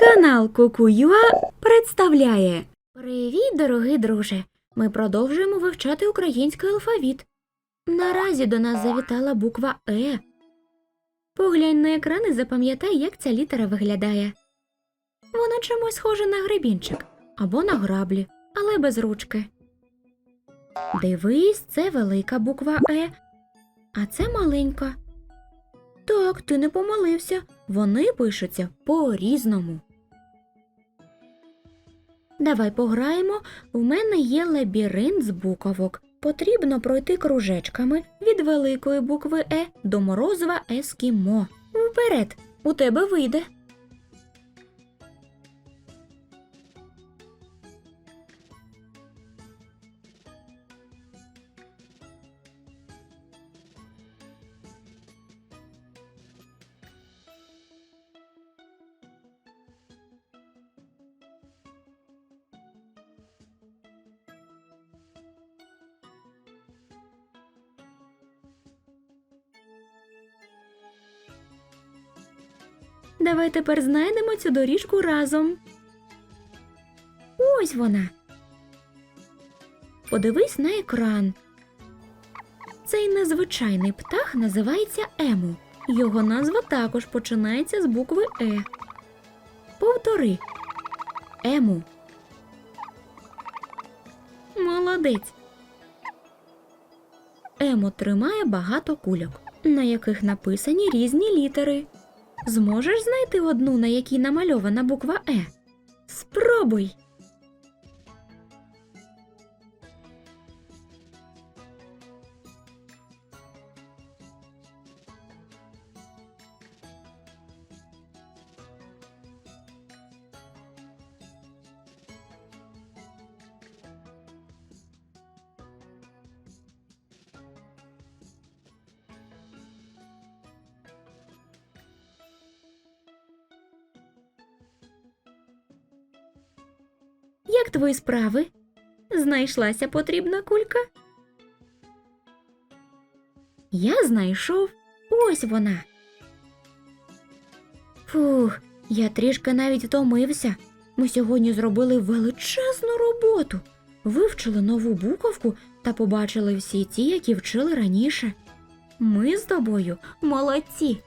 Канал Кукуюа представляє Привіт, дорогий друже! Ми продовжуємо вивчати український алфавіт. Наразі до нас завітала буква Е. Поглянь на екран і запам'ятай, як ця літера виглядає. Вона чимось схожа на гребінчик або на граблі, але без ручки. Дивись, це велика буква Е, а це маленька. Так, ти не помилився. Вони пишуться по-різному. Давай пограємо. У мене є лабіринт з буковок. Потрібно пройти кружечками від великої букви Е до морозива Ескімо. Вперед, у тебе вийде. Давай тепер знайдемо цю доріжку разом. Ось вона. Подивись на екран. Цей незвичайний птах називається Ему. Його назва також починається з букви Е. Повтори. Ему. Молодець. Емо тримає багато кульок, на яких написані різні літери. Зможеш знайти одну, на якій намальована буква Е? Спробуй. Як твої справи? Знайшлася потрібна кулька? Я знайшов. Ось вона. Фух, я трішки навіть втомився. Ми сьогодні зробили величезну роботу. Вивчили нову буковку та побачили всі ті, які вчили раніше. Ми з тобою молодці.